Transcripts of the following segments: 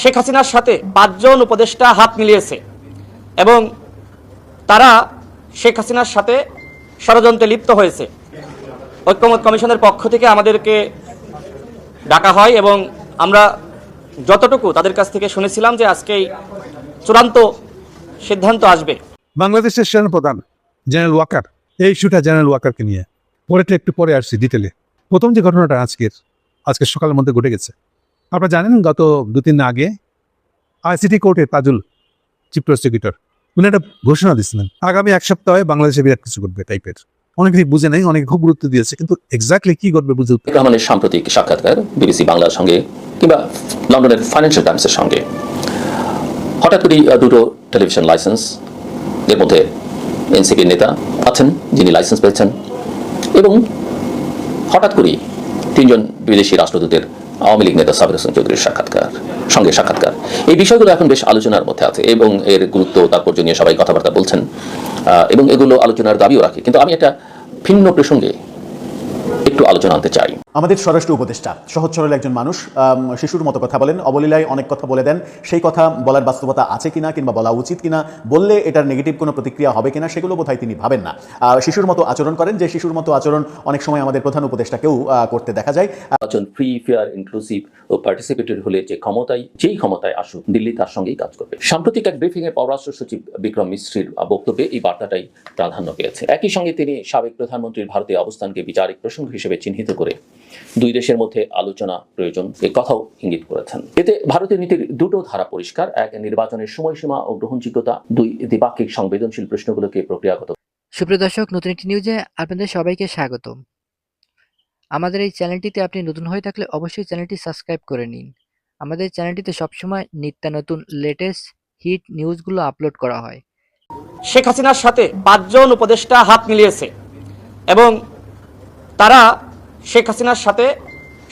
শেখ হাসিনার সাথে পাঁচজন উপদেষ্টা হাত মিলিয়েছে এবং তারা শেখ হাসিনার সাথে ষড়যন্ত্রে লিপ্ত হয়েছে। ঐক্যমত কমিশনের পক্ষ থেকে আমাদেরকে ডাকা হয় এবং আমরা যতটুকু তাদের কাছ থেকে শুনেছিলাম যে আজকেই চূড়ান্ত সিদ্ধান্ত আসবে। বাংলাদেশের সেনাপ্রধান জেনারেল ওয়াকার, এই ইস্যুটা জেনারেল ওয়াকারকে নিয়ে। পরেটা একটু পরে আসছি ডিটেলে প্রথম যে ঘটনাটা আজকের, আজকে সকালের মধ্যে ঘটে গেছে। আপনারা জানেন গত দু তিন আগে আইসিটি কোর্টের তাজুল চিফ প্রসিকিউটর, উনি একটা ঘোষণা দিচ্ছিলেন আগামী এক সপ্তাহে বাংলাদেশে বিরাট কিছু ঘটবে টাইপের অনেকে বুঝে নেই, অনেকে খুব গুরুত্ব দিয়েছে, কিন্তু এক্স্যাক্টলি কি ঘটবে বুঝে উঠতে- রহমানের সাম্প্রতিক সাক্ষাৎকার বিবিসি বাংলার সঙ্গে কিংবা লন্ডনের ফাইন্যান্সিয়াল টাইমসের সঙ্গে। হঠাৎ করেই দুটো টেলিভিশন লাইসেন্স এর মধ্যে এনসিপির নেতা আছেন, যিনি লাইসেন্স পেয়েছেন। এবং হঠাৎ করেই তিনজন বিদেশি রাষ্ট্রদূতের আওয়ামী লীগ নেতা সাবির হোসেন চৌধুরীর সাক্ষাৎকার, সঙ্গে সাক্ষাৎকার। এই বিষয়গুলো এখন বেশ আলোচনার মধ্যে আছে এবং এর গুরুত্ব তাৎপর্য নিয়ে সবাই কথাবার্তা বলছেন এবং এগুলো আলোচনার দাবিও রাখে। কিন্তু আমি একটা ভিন্ন প্রসঙ্গে একটু আলোচনা আনতে চাই। আমাদের স্বরাষ্ট্র উপদেষ্টা সহজ সরল একজন মানুষ শিশুর মতো কথা বলেন। অবলীলায় অনেক কথা বলে দেন। সেই কথা বলার বাস্তবতা আছে কিনা কিংবা বলা উচিত কিনা বললে এটার নেগেটিভ কোনো প্রতিক্রিয়া হবে কিনা সেগুলো বোধহয় তিনি ভাবেন না। শিশুর মতো আচরণ করেন যে শিশুর মতো আচরণ অনেক সময় আমাদের প্রধান উপদেষ্টাকেও করতে দেখা যায়। নির্বাচন ফ্রি ফেয়ার ইনক্লুসিভ ও পার্টিসিপেটরি হলে যে ক্ষমতায় যেই ক্ষমতায় আসুক দিল্লি তার সঙ্গেই কাজ করবে। সাম্প্রতিক এক ব্রিফিং এ পররাষ্ট্র সচিব বিক্রম মিশ্রির বক্তব্যে এই বার্তাটাই প্রাধান্য পেয়েছে। একই সঙ্গে তিনি সাবেক প্রধানমন্ত্রীর ভারতীয় অবস্থানকে বিচারিক প্রসঙ্গ হিসেবে চিহ্নিত করে দুই দেশের মধ্যে আলোচনা প্রয়োজন এ কথাও ইঙ্গিত করেছেন। এতে ভারতের নীতির দুটো ধারা পরিষ্কার এক নির্বাচনের সময়সীমা ও গ্রহণযোগ্যতা দুই দ্বিপাক্ষিক সংবেদনশীল প্রশ্নগুলোকে প্রক্রিয়াগত। সুপ্রিয় দর্শক নতুন একটি নিউজে আপনাদের সবাইকে স্বাগত আমাদের এই চ্যানেলটিতে আপনি নতুন হয়ে থাকলে অবশ্যই চ্যানেলটি সাবস্ক্রাইব করে নিন। আমাদের চ্যানেলটিতে সবসময় নিত্য নতুন লেটেস্ট হিট নিউজগুলো আপলোড করা হয়। শেখ হাসিনার সাথে পাঁচজন উপদেষ্টা হাত মিলিয়েছে এবং তারা শেখ হাসিনার সাথে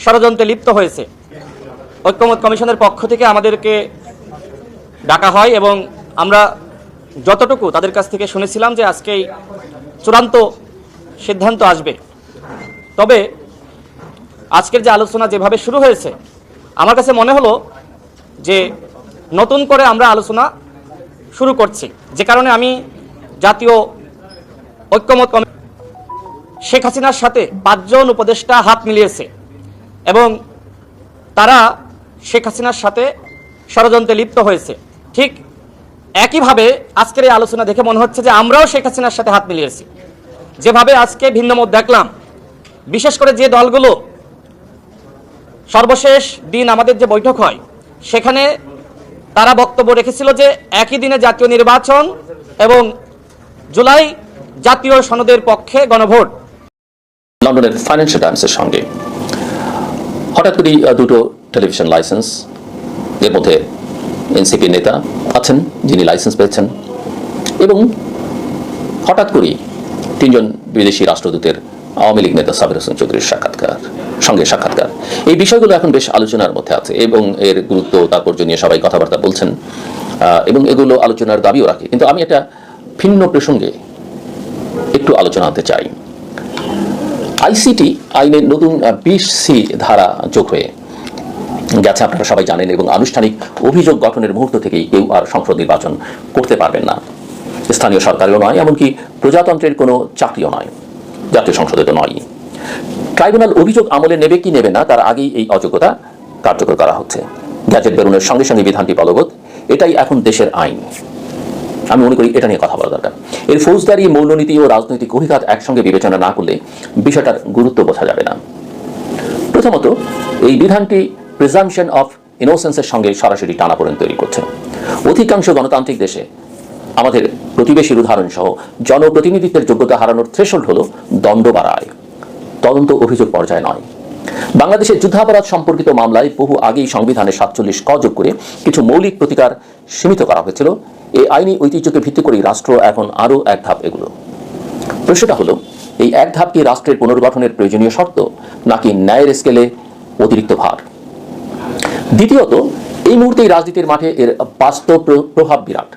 ষড়যন্ত্রে লিপ্ত হয়েছে। ঐক্যমত কমিশনের পক্ষ থেকে আমাদেরকে ডাকা হয় এবং আমরা যতটুকু তাদের কাছ থেকে শুনেছিলাম যে আজকেই চূড়ান্ত সিদ্ধান্ত আসবে। তবে আজকের যে আলোচনা যেভাবে শুরু হয়েছে, আমার কাছে মনে হলো যে নতুন করে আমরা আলোচনা শুরু করছি। যে কারণে আমি জাতীয় ঐক্যমত কমি শেখ হাসিনার সাথে পাঁচজন উপদেষ্টা হাত মিলিয়েছে এবং তারা শেখ হাসিনার সাথে ষড়যন্ত্রে লিপ্ত হয়েছে। ঠিক একইভাবে আজকের এই আলোচনা দেখে মনে হচ্ছে যে আমরাও শেখ হাসিনার সাথে হাত মিলিয়েছি। যেভাবে আজকে ভিন্ন মত দেখলাম, বিশেষ করে যে দলগুলো সর্বশেষ দিন আমাদের যে বৈঠক হয়, সেখানে তারা বক্তব্য রেখেছিল যে একই দিনে জাতীয় নির্বাচন এবং জুলাই জাতীয় সনদের পক্ষে গণভোট। লন্ডনের ফাইন্যান্সিয়াল টাইমসের সঙ্গে। হঠাৎ করেই দুটো টেলিভিশন লাইসেন্স এর মধ্যে এনসিপির নেতা আছেন, যিনি লাইসেন্স পেয়েছেন। এবং হঠাৎ করেই তিনজন বিদেশি রাষ্ট্রদূতের আওয়ামী লীগ নেতা সাবির হোসেন চৌধুরীর সাক্ষাৎকার, সঙ্গে সাক্ষাৎকার। এই বিষয়গুলো এখন বেশ আলোচনার মধ্যে আছে এবং এর গুরুত্ব, তাৎপর্য নিয়ে সবাই কথাবার্তা বলছেন এবং এগুলো আলোচনার দাবিও রাখে। কিন্তু আমি একটা ভিন্ন প্রসঙ্গে একটু আলোচনা আনতে চাই। আইসিটি আইনের নতুন বিশ সি ধারা যোগ হয়ে গেছে। আপনারা সবাই জানেন এবং আনুষ্ঠানিক অভিযোগ গঠনের মুহূর্ত থেকেই কেউ আর সংসদ নির্বাচন করতে পারবেন না। স্থানীয় সরকারেরও নয়, এমনকি প্রজাতন্ত্রের কোনো চাকরিও নয়। জাতীয় সংসদে তো নয়। ট্রাইব্যুনাল অভিযোগ আমলে নেবে কি নেবে না, তার আগেই এই অযোগ্যতা কার্যকর করা হচ্ছে। গ্যাজেট বেরোনোর সঙ্গে সঙ্গে বিধানটি বলবৎ, এটাই এখন দেশের আইন। আমি মনে করি এটা নিয়ে কথা বলা দরকার। এর ফৌজদারি, মৌলনীতি ও রাজনৈতিক অভিঘাত একসঙ্গে বিবেচনা না করলে বিষয়টার গুরুত্ব বোঝা যাবে না। প্রথমত, এই বিধানটি প্রিজামশন অফ ইনোসেন্সের সঙ্গে সরাসরি টানাপোড়েন তৈরি করছে। অধিকাংশ গণতান্ত্রিক দেশে আমাদের প্রতিবেশীর উদাহরণ সহ জনপ্রতিনিধিত্বের যোগ্যতা হারানোর থ্রেশোল্ড হল দণ্ড বাড়ায় তদন্ত অভিযোগ পর্যায়ে নয়। বাংলাদেশের যুদ্ধাপরাধ সম্পর্কিত মামলায় বহু আগেই সংবিধানে সাতচল্লিশ ক যোগ করে কিছু মৌলিক প্রতিকার সীমিত করা হয়েছিল। এই আইনি ঐতিহ্যকে ভিত্তি করেই রাষ্ট্র এখন আরও এক ধাপ এগুলো। প্রশ্নটা হলো, এই এক ধাপ কি রাষ্ট্রের পুনর্গঠনের প্রয়োজনীয় শর্ত, নাকি ন্যায়ের স্কেলে অতিরিক্ত ভার? দ্বিতীয়ত, এই মুহূর্তে এই রাজনীতির মাঠে এর বাস্তব প্রভাব বিরাট।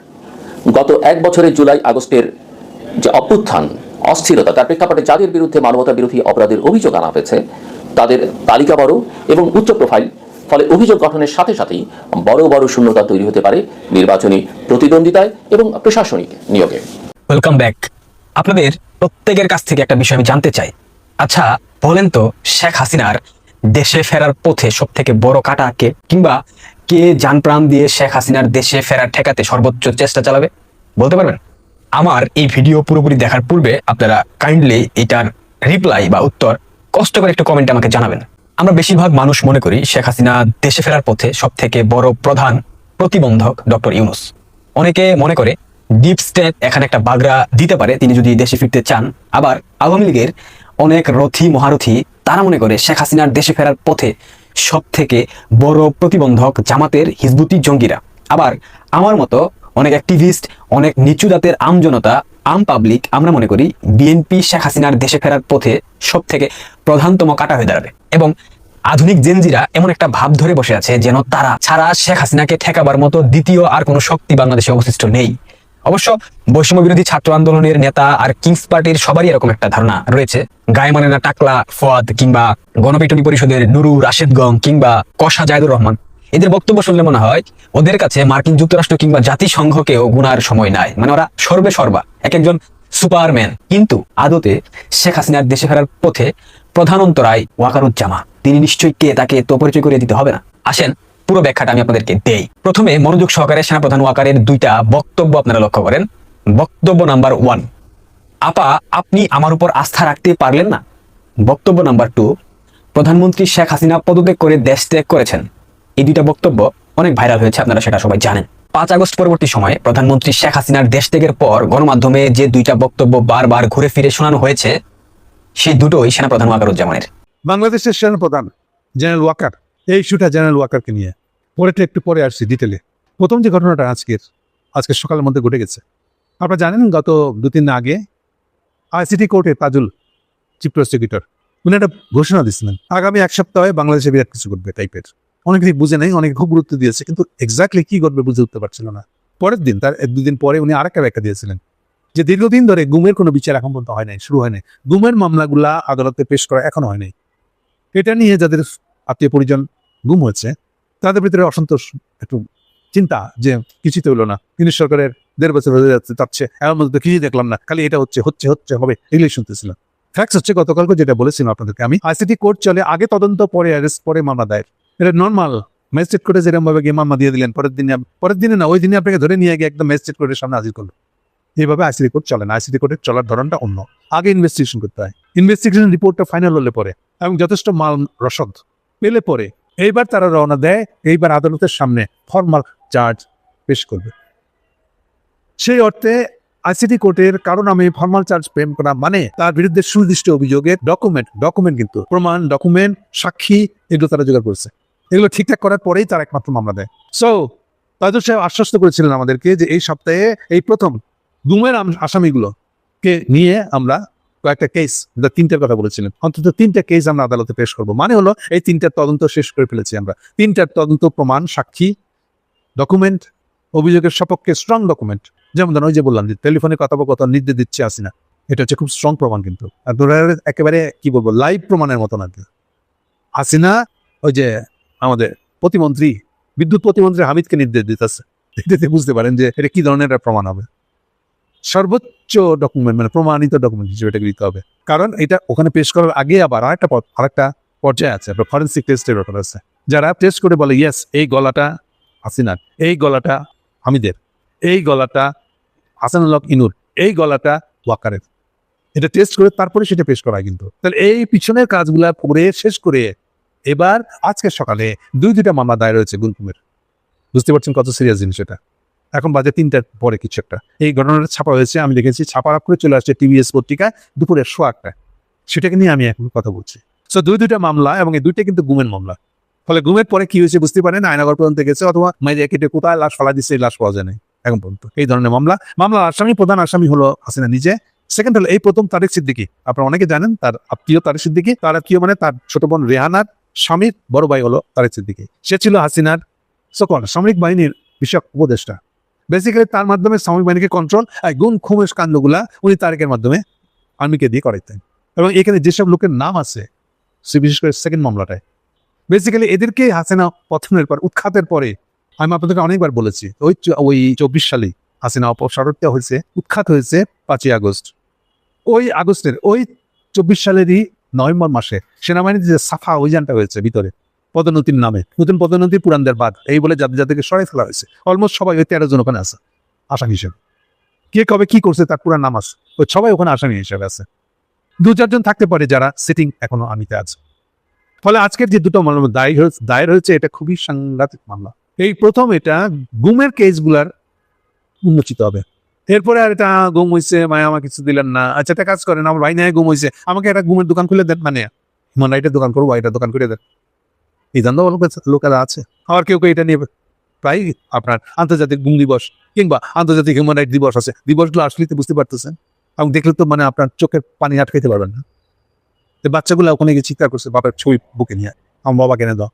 গত এক বছরের জুলাই আগস্টের যে অভ্যুত্থান, অস্থিরতা, তার প্রেক্ষাপটে যাদের বিরুদ্ধে মানবতা বিরোধী অপরাধের অভিযোগ আনা হয়েছে তাদের তালিকা বড় এবং উচ্চ প্রোফাইল ফলে অভিযোগ গঠনের সাথে সাথেই বড় বড় শূন্যতা তৈরি হতে পারে নির্বাচনী প্রতিদ্বন্দ্বিতায় এবং প্রশাসনিক নিয়োগে। ওয়েলকাম ব্যাক আপনাদের প্রত্যেকের কাছ থেকে একটা বিষয় আমি জানতে চাই। আচ্ছা বলেন তো, শেখ হাসিনার দেশে ফেরার পথে সব থেকে বড় কাটা কে? কিংবা কে যান প্রাণ দিয়ে শেখ হাসিনার দেশে ফেরার ঠেকাতে সর্বোচ্চ চেষ্টা চালাবে? বলতে পারবেন? আমার এই ভিডিও পুরোপুরি দেখার পূর্বে আপনারা কাইন্ডলি এটার রিপ্লাই বা উত্তর কষ্ট করে একটু কমেন্টে আমাকে জানাবেন। আমরা বেশিরভাগ মানুষ মনে করি শেখ হাসিনা দেশে ফেরার পথে সব থেকে বড় প্রধান প্রতিবন্ধক ডক্টর ইউনুস। অনেকে মনে করে ডিপ স্টেট এখানে একটা বাগড়া দিতে পারে, তিনি যদি দেশে ফিরতে চান। আবার আওয়ামী লীগের অনেক রথী, মহারথী, তারা মনে করে শেখ হাসিনার দেশে ফেরার পথে সব থেকে বড় প্রতিবন্ধক জামাতের হিজবুতি জঙ্গিরা। আবার আমার মতো অনেক অ্যাক্টিভিস্ট অনেক নিচু জাতের আম জনতা আম পাবলিক আমরা মনে করি বিএনপি শেখ হাসিনার দেশে ফেরার পথে সব থেকে প্রধানতম কাটা হয়ে দাঁড়াবে। এবং আধুনিক জেনজিরা এমন একটা ভাব ধরে বসে আছে যেন তারা ছাড়া শেখ হাসিনাকে ঠেকাবার মতো দ্বিতীয় আর কোনো শক্তি বাংলাদেশে অবশিষ্ট নেই। অবশ্য বৈষম্য বিরোধী ছাত্র আন্দোলনের নেতা আর কিংস পার্টির সবারই এরকম একটা ধারণা রয়েছে। গায়ে মানে না টাকলা ফদ কিংবা গণপিটনি পরিষদের নুরু, রাশেদ গং কিংবা কষা জায়দুর রহমান। এদের বক্তব্য শুনলে মনে হয় ওদের কাছে মার্কিন যুক্তরাষ্ট্র কিংবা জাতিসংঘকেও গুনার সময় নাই। মানে ওরা সর্বে সর্বা, এক একজন সুপারম্যান। কিন্তু আদতে শেখ হাসিনার দেশে ফেরার পথে প্রধান অন্তরায় ওয়াকারুজ্জামা। তিনি নিশ্চয়ই কে তাকে তো পরিচয় করে দিতে হবে না? আসেন, পুরো ব্যাখ্যাটা আমি আপনাদেরকে দেই। প্রথমে মনোযোগ সহকারে সেনাপ্রধান ওয়াকারের দুইটা বক্তব্য আপনারা লক্ষ্য করেন। বক্তব্য নাম্বার ওয়ান, আপা, আপনি আমার উপর আস্থা রাখতে পারলেন না? বক্তব্য নাম্বার টু, প্রধানমন্ত্রী শেখ হাসিনা পদত্যাগ করে দেশ ত্যাগ করেছেন। এই দুইটা বক্তব্য অনেক ভাইরাল হয়েছে, আপনারা সেটা সবাই জানেন। পাঁচ আগস্ট পরবর্তী সময়ে প্রধানমন্ত্রী শেখ হাসিনার দেশ ত্যাগের পর গণমাধ্যমে যে দুইটা বক্তব্য বারবার ঘুরে ফিরে শোনানো হয়েছে, সেই দুটোই সেনাপ্রধান ওয়াকারুজ্জামানের। বাংলাদেশের সেনাপ্রধান জেনারেল ওয়াকার, এই ইস্যুটা জেনারেল ওয়াকারকে নিয়ে। পরেটা একটু পরে আসছি ডিটেলে। প্রথম যে ঘটনাটা আজকের, আজকে সকালের মধ্যে ঘটে গেছে। আপনারা জানেন, গত দু তিন আগে আইসিটি কোর্টে তাজুল চিফ প্রসিকিউটর, উনি একটা ঘোষণা দিচ্ছিলেন আগামী এক সপ্তাহে বাংলাদেশে বিরাট কিছু ঘটবে টাইপের অনেকেই বুঝে নেই, অনেকে খুব গুরুত্ব দিয়েছে, কিন্তু এক্স্যাক্টলি কি ঘটবে বুঝে উঠতে পারছিল না। পরের দিন, তার এক দুদিন পরে উনি আরেকটা ব্যাখ্যা দিয়েছিলেন, যে দীর্ঘদিন ধরে গুমের কোনো বিচার এখন পর্যন্ত হয় নাই, শুরু হয় নাই। গুমের মামলাগুলা আদালতে পেশ করা এখনও হয় নাই। এটা নিয়ে যাদের আত্মীয় পরিজন গুম হয়েছে, তাদের ভিতরে অসন্তোষ, একটু চিন্তা যে কিছুই তো হলো না। ইউনিট সরকারের দেড় বছর হয়ে যাচ্ছে যাচ্ছে এমন মধ্যে কিছুই দেখলাম না, খালি এটা হচ্ছে হচ্ছে হচ্ছে, হবে, এগুলোই শুনতেছিলাম। ফ্যাক্টস হচ্ছে গতকালকে যেটা বলেছিলাম আপনাদেরকে আমি আইসিটি কোর্ট চলে, আগে তদন্ত, পরে অ্যারেস্ট পরে মামলা দায়ের। এটা নর্মাল ম্যাজিস্ট্রেট কোর্টে যেরকম ভাবে মামলা দিয়ে দিলেন, পরের দিনে পরের দিনে না, ওই দিনে আপনাকে ধরে নিয়ে গিয়ে একদম ম্যাজিস্ট্রেট কোর্টের সামনে হাজির করল। এইভাবে আইসিটি কোর্ট চলে না। আইসিটি কোর্টের চলার ধরনটা অন্য। আগে ইনভেস্টিগেশন করতে হয়। ইনভেস্টিগেশন রিপোর্টটা ফাইনাল হলে পরে এবং যথেষ্ট মাল রসদ পেলে পরে এইবার তারা রওনা দেয়, এইবার আদালতের সামনে ফর্মাল চার্জ পেশ করবে। সেই অর্থে আইসিটি কোর্টের কারণ আমি ফর্মাল চার্জ প্রেম করা মানে তার বিরুদ্ধে সুনির্দিষ্ট অভিযোগের ডকুমেন্ট ডকুমেন্ট কিন্তু প্রমাণ ডকুমেন্ট সাক্ষী এগুলো তারা জোগাড় করছে। এগুলো ঠিকঠাক করার পরেই তার একমাত্র মামলা দেয়। সো তাজুর সাহেব আশ্বস্ত করেছিলেন আমাদেরকে যে এই সপ্তাহে এই প্রথম গুমের আম- আসামিগুলো কে নিয়ে আমরা কয়েকটা কেস তিনটার কথা বলেছিলেন অন্তত তিনটা কেস আমরা আদালতে পেশ করব। মানে হলো, এই তিনটার তদন্ত শেষ করে ফেলেছি আমরা। তিনটার তদন্ত প্রমাণ, সাক্ষী ডকুমেন্ট অভিযোগের সপক্ষে স্ট্রং ডকুমেন্ট যেমন ধরুন, ওই যে বললাম যে টেলিফোনে কথোপকথন নির্দেশ দিচ্ছে আসি না এটা হচ্ছে খুব স্ট্রং প্রমাণ কিন্তু। একেবারে, কি বলব লাইভ প্রমাণের মতন আর কি। হাসিনা, ওই যে আমাদের প্রতিমন্ত্রী, বিদ্যুৎ প্রতিমন্ত্রী হামিদকে নির্দেশ দিতেছে। এটাতে বুঝতে পারেন যে এটা কি ধরনের একটা প্রমাণ হবে। সর্বোচ্চ ডকুমেন্ট মানে প্রমাণিত ডকুমেন্ট হিসেবে এটাকে দিতে হবে। কারণ এটা ওখানে পেশ করার আগে আবার আরেকটা আরেকটা পর্যায়ে আছে আপনার ফরেন্সিক টেস্টের ব্যাপার আছে। যারা টেস্ট করে বলে ইয়েস এই গলাটা হাসিনার, এই গলাটা হামিদের, এই গলাটা হাসানুল্লাহ ইনুর, এই গলাটা ওয়াকারের। এটা টেস্ট করে তারপরে সেটা পেশ করা হয় কিন্তু। তাহলে এই পিছনের কাজগুলা করে, শেষ করে এবার আজকে সকালে দুই দুইটা মামলা দায়ের রয়েছে গুলকুমের বুঝতে পারছেন কত সিরিয়াস জিনিস এটা? এখন বাজে তিনটার পরে কিছু একটা। এই ঘটনাটা ছাপা হয়েছে, আমি দেখেছি ছাপা আপ করে চলে আসছে টিভিএস পত্রিকায় দুপুরে শো আটটায়। সেটাকে নিয়ে আমি এখন কথা বলছি। সো দুই দুইটা মামলা এবং এই দুইটা কিন্তু গুমের মামলা। ফলে গুমের পরে কি হয়েছে বুঝতে পারেন? আয়নাগর পর্যন্ত গেছে, অথবা মাইরে কেটে কোথায় লাশ ফলা দিচ্ছে লাশ পাওয়া যায় নাই। এখন পর্যন্ত এই ধরনের মামলা। মামলার আসামি, প্রধান আসামি হলো হাসিনা নিজে। সেকেন্ড হলো এই প্রথম তারেক সিদ্দিকি। আপনারা অনেকে জানেন, তার আত্মীয় তারেক সিদ্দিকি। তার আত্মীয় মানে তার ছোট বোন রেহানার স্বামীর বড় ভাই হলো তারেক সিদ্দিকি সে ছিল হাসিনার সকল সামরিক বাহিনীর বিষয়ক উপদেষ্টা। বেসিক্যালি তার মাধ্যমে সামরিক বাহিনীকে কন্ট্রোল আর গুণ খুমেশ কাণ্ডগুলা উনি তারেকের মাধ্যমে আর্মিকে দিয়ে করাইতেন। এবং এখানে যেসব লোকের নাম আছে, সে বিশেষ করে সেকেন্ড মামলাটায়। বেসিক্যালি এদেরকে হাসিনা পতনের পর, উৎখাতের পরে, আমি আপনাদেরকে অনেকবার বলেছি, ওই ওই চব্বিশ সালে হাসিনা অপসারণটা হয়েছে, উৎখাত হয়েছে পাঁচই আগস্ট। ওই আগস্টের, ওই চব্বিশ সালেরই নভেম্বর মাসে সেনাবাহিনীর যে সাফা অভিযানটা হয়েছে ভিতরে, পদোন্নতির নামে, নতুন পদোন্নতি পুরানদের বাদ, এই বলে যাদের যাদেরকে সরাই ফেলা হয়েছে। অলমোস্ট সবাই ওই তেরো জন ওখানে আছে, আসামি হিসেবে। কে কবে কি করছে তার পুরা নাম আছে ওই সবাই ওখানে আসামি হিসেবে আছে। দু চারজন থাকতে পারে যারা সিটিং এখনও আমিতে আছে। ফলে আজকের যে দুটো মামলা দায় হয়েছে দায়ের হয়েছে, এটা খুবই সাংঘাতিক মামলা। এই প্রথম এটা গুমের কেসগুলার উন্মোচিত হবে। এরপরে আর এটা গুম হয়েছে মায়া আমার কিছু দিলেন না। আচ্ছা একটা কাজ করেন, আমার ভাই নাই গুম হয়েছে আমাকে একটা গুমের দোকান খুলে দেন। মানে হিউম্যান রাইটের দোকান করব এটা দোকান করে দেন। এই ধান্দা লোকেরা আছে। আবার কেউ কেউ এটা নিয়ে প্রায় আপনার আন্তর্জাতিক গুম দিবস কিংবা আন্তর্জাতিক হিউম্যান রাইট দিবস আছে। দিবসগুলো আসলে বুঝতে পারতেছেন। এবং দেখলে তো মানে আপনার চোখের পানি আটকাইতে পারবেন না। বাচ্চাগুলো ওখানে গিয়ে চিৎকার করছে, বাপের ছবি বুকে নিয়ে। আমার বাবা কেনে দাও।